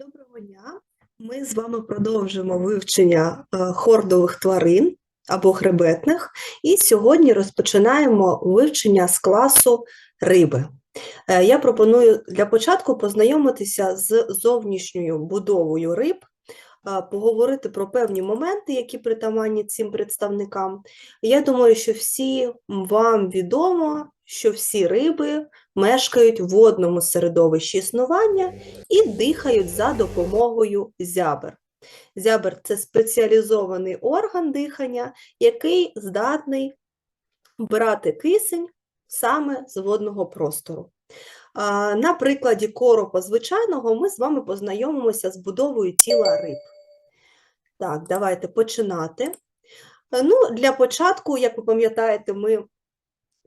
Доброго дня! Ми з вами продовжимо вивчення е, хордових тварин або хребетних, і сьогодні розпочинаємо вивчення з класу риби. Е, Я пропоную для початку познайомитися з зовнішньою будовою риб, поговорити про певні моменти, які притаманні цим представникам. Я думаю, що всі вам відомо, що всі риби мешкають в водному середовищі існування і дихають за допомогою зябр. Зябр це спеціалізований орган дихання, який здатний брати кисень саме з водного простору. На прикладі коропа звичайного ми з вами познайомимося з будовою тіла риб. Так, давайте починати. Е, Ну, для початку, як ви пам'ятаєте, ми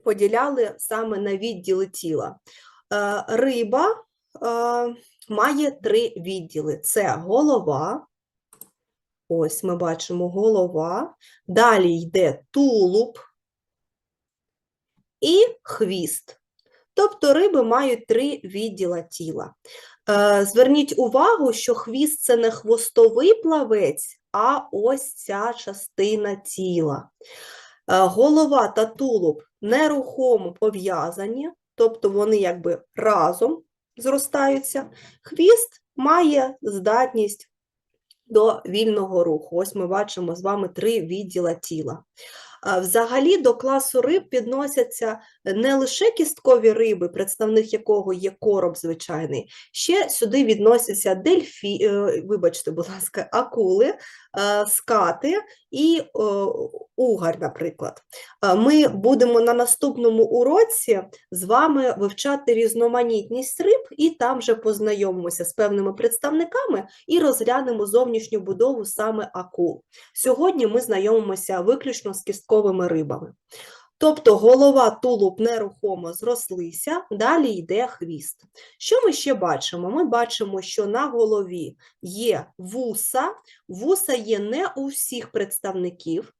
поділяли саме на відділи тіла. Е, Риба е, має три відділи: це голова. Ось ми бачимо голова, далі йде тулуб і хвіст. Тобто риби мають три відділа тіла. Е, Зверніть увагу, що хвіст це не хвостовий плавець, а ось ця частина тіла. Е, Голова та тулуб нерухомо пов'язані, тобто вони якби разом зростаються. Хвіст має здатність до вільного руху. Ось ми бачимо з вами три відділа тіла. Взагалі до класу риб відносяться не лише кісткові риби, представник якого є короб звичайний, ще сюди відносяться дельфі, е, вибачте, будь ласка, акули, е, скати і е, угар, наприклад. Е, Ми будемо на наступному уроці з вами вивчати різноманітність риб, і там вже познайомимося з певними представниками і розглянемо зовнішню будову саме акул. Сьогодні ми знайомимося виключно з кістковими рибами. Тобто голова, тулуб нерухомо зрослися, далі йде хвіст. Що ми ще бачимо? Ми бачимо, що на голові є вуса, вуса є не у всіх представників.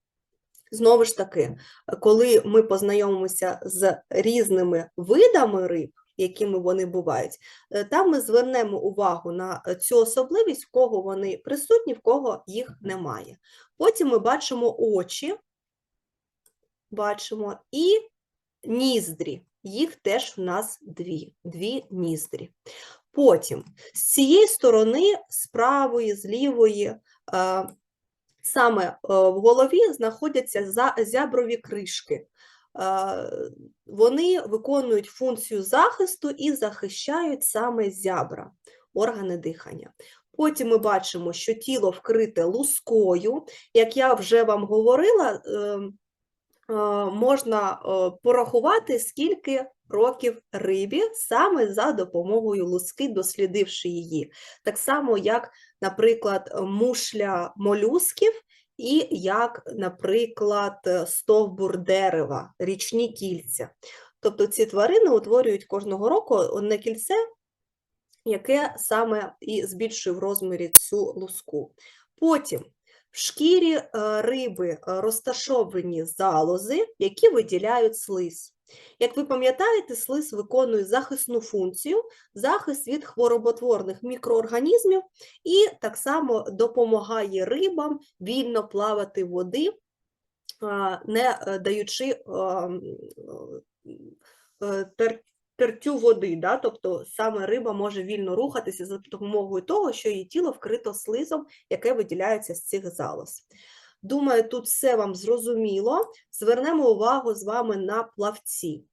Знову ж таки, коли ми познайомимося з різними видами риб, якими вони бувають, е, там ми звернемо увагу на цю особливість, в кого вони присутні, в кого їх немає. Потім ми бачимо очі, бачимо, і ніздрі. Їх теж в нас дві, дві ніздрі. Потім з цієї сторони, з правої, з лівої, е, саме е, в голові знаходяться зяброві кришки. Е, Вони виконують функцію захисту і захищають саме зябра, органи дихання. Потім ми бачимо, що тіло вкрите лускою. Як я вже вам говорила, ем, можна е, порахувати, скільки років рибі саме за допомогою луски, дослідивши її. Так само, як, наприклад, мушля молюсків і як, наприклад, е, стовбур дерева, річні кільця. Тобто ці тварини утворюють кожного року одне кільце, яке саме і збільшує в розмірі цю луску. Потім в шкірі е, риби е, розташовані залози, які виділяють слиз. Як ви пам'ятаєте, слиз виконує захисну функцію, захист від хвороботворних мікроорганізмів і так само допомагає рибам вільно плавати води, не е, даючи а, м, е, тер- тертю води, да? тобто саме риба може вільно рухатися за допомогою того, що її тіло вкрито слизом, яке виділяється з цих залоз. Думаю, тут все вам зрозуміло. Звернемо увагу з вами на плавці.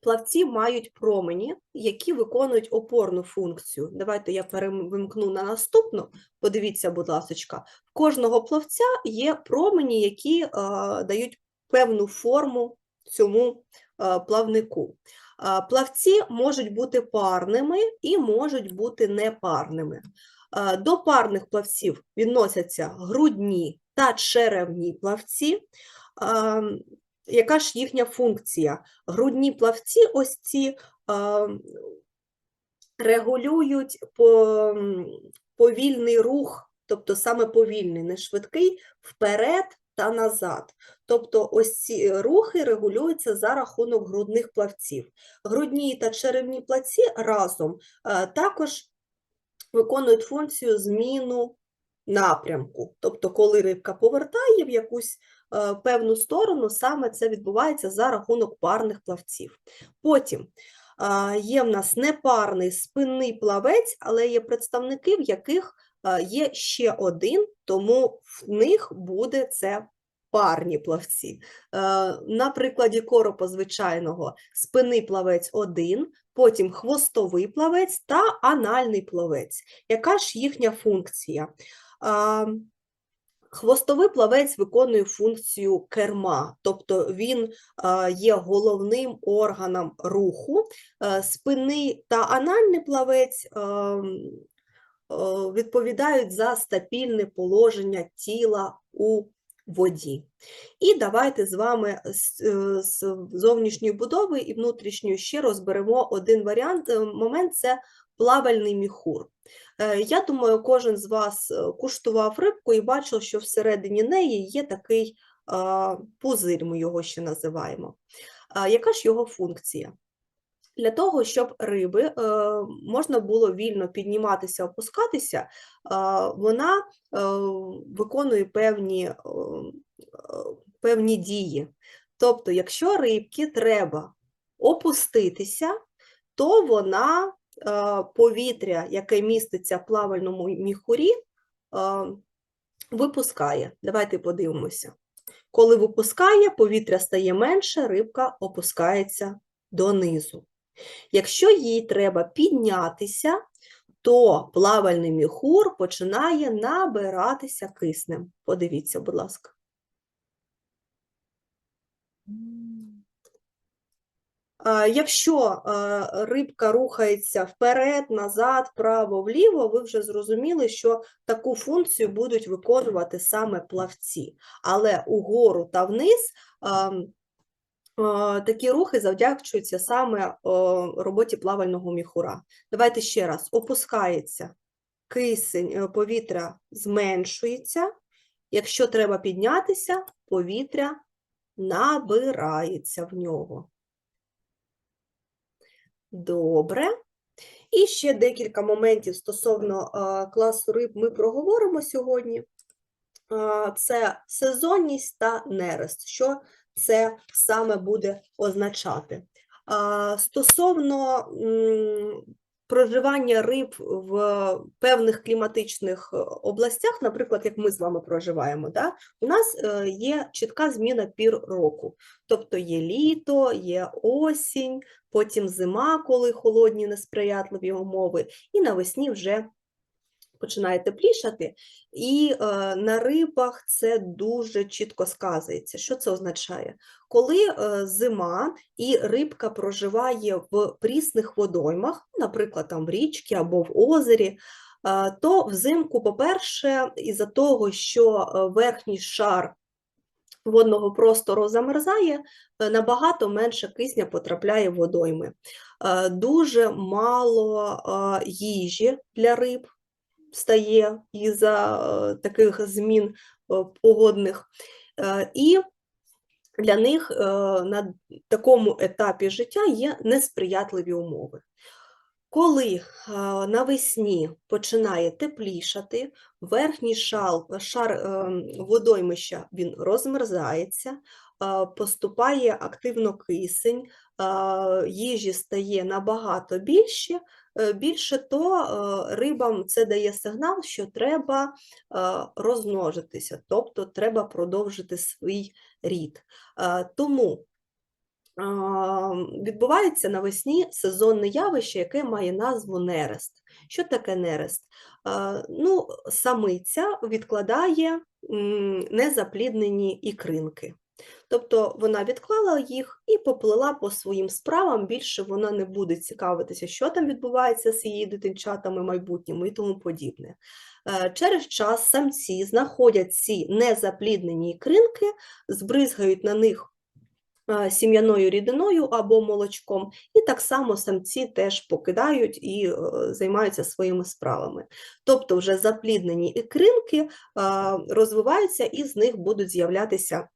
Плавці мають промені, які виконують опорну функцію. Давайте я перевимкну на наступну. Подивіться, будь ласка, в кожного плавця є промені, які е, дають певну форму цьому плавнику. Е, Плавці можуть бути парними і можуть бути непарними. Е, До парних плавців відносяться грудні та черевні плавці. Е, Яка ж їхня функція? Грудні плавці, ось ці е, регулюють повільний рух, тобто саме повільний, не швидкий, вперед та назад. Тобто ось ці рухи регулюються за рахунок грудних плавців. Грудні та черевні плавці разом е, також виконують функцію зміну напрямку. Тобто, коли рибка повертає в якусь е, певну сторону, саме це відбувається за рахунок парних плавців. Потім е, є в нас непарний спинний плавець, але є представники, в яких е, є ще один, тому в них буде це парні плавці. Е, На прикладі коропа звичайного спинний плавець один, потім хвостовий плавець та анальний плавець. Яка ж їхня функція? Хвостовий плавець виконує функцію керма, тобто він є головним органом руху. Е, Спинний та анальний плавець а, м, е, відповідають за стабільне положення тіла у воді. І давайте з вами з, е, зовнішньої будови і внутрішньої ще розберемо один варіант. е, Момент це плавальний міхур. Е, Я думаю, кожен з вас е, куштував рибку і бачив, що всередині неї є такий пузир, ми його ще називаємо. Яка ж його функція? Для того, щоб риби е, можна було вільно підніматися, опускатися, е, вона е, виконує певні, певні дії. Тобто, якщо рибки треба опуститися, то вона повітря, яке міститься в плавальному міхурі, випускає. Давайте подивимося. Коли випускає, повітря стає менше, рибка опускається донизу. Якщо їй треба піднятися, то плавальний міхур починає набиратися киснем. Подивіться, будь ласка. Якщо рибка рухається вперед, назад, вправо, вліво, ви вже зрозуміли, що таку функцію будуть виконувати саме плавці. Але угору та вниз такі рухи завдячуються саме е, роботі плавального міхура. Давайте ще раз. Опускається кисень, е, повітря зменшується. Якщо треба піднятися, повітря набирається в нього. Добре. І ще декілька моментів стосовно класу риб ми проговоримо сьогодні. Це сезонність та нерест. Що це саме буде означати? Стосовно проживання риб в певних кліматичних областях, наприклад, як ми з вами проживаємо, да, у нас е, є чітка зміна пір року. Тобто є літо, є осінь, потім зима, коли холодні несприятливі умови, і навесні вже починає теплішати. І е, на рибах це дуже чітко сказується. Що це означає? Коли е, зима і рибка проживає в прісних водоймах, наприклад, там в річці або в озері, е, то взимку, по-перше, із-за того, що е, верхній шар водного простору замерзає, е, набагато менше кисня потрапляє в водойми. Е, Дуже мало їжі для риб стає із-за е, таких змін е, погодних. Е, І для них на такому етапі життя є несприятливі умови. Коли навесні починає теплішати, верхній шар, шар водоймища він розмерзається, поступає активно кисень, їжі стає набагато більше, більше то е, рибам це дає сигнал, що треба е, розмножитися, тобто треба продовжити свій рід. Е, Тому відбувається навесні сезонне явище, яке має назву нерест. Що таке нерест? Ну, самиця відкладає незапліднені ікринки. Тобто вона відклала їх і поплила по своїм справам, більше вона не буде цікавитися, що там відбувається з її дитинчатами майбутньому і тому подібне. Е, Через час самці знаходять ці незапліднені ікринки, збризгають на них е, сім'яною рідиною або молочком, і так само самці теж покидають і е, займаються своїми справами. Тобто вже запліднені ікринки розвиваються, і з них будуть з'являтися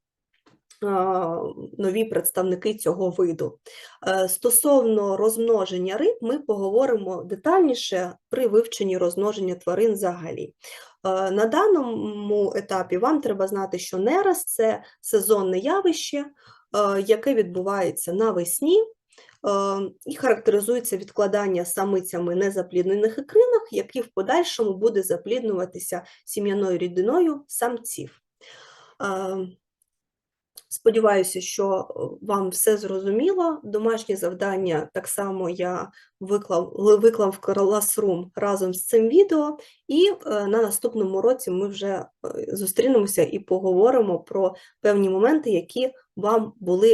нові представники цього виду. Е, Стосовно розмноження риб, ми поговоримо детальніше при вивченні розмноження тварин взагалі. Е, На даному етапі вам треба знати, що нерест – це сезонне явище, е, яке відбувається навесні е, і характеризується відкладання самицями незапліднених ікринок, які в подальшому буде запліднюватися сім'яною рідиною самців. Е, Сподіваюся, що е, вам все зрозуміло. Домашнє завдання так само я виклав, ли- виклав в Classroom разом з цим відео, і е, на наступному році ми вже е, зустрінемося і поговоримо про певні моменти, які вам були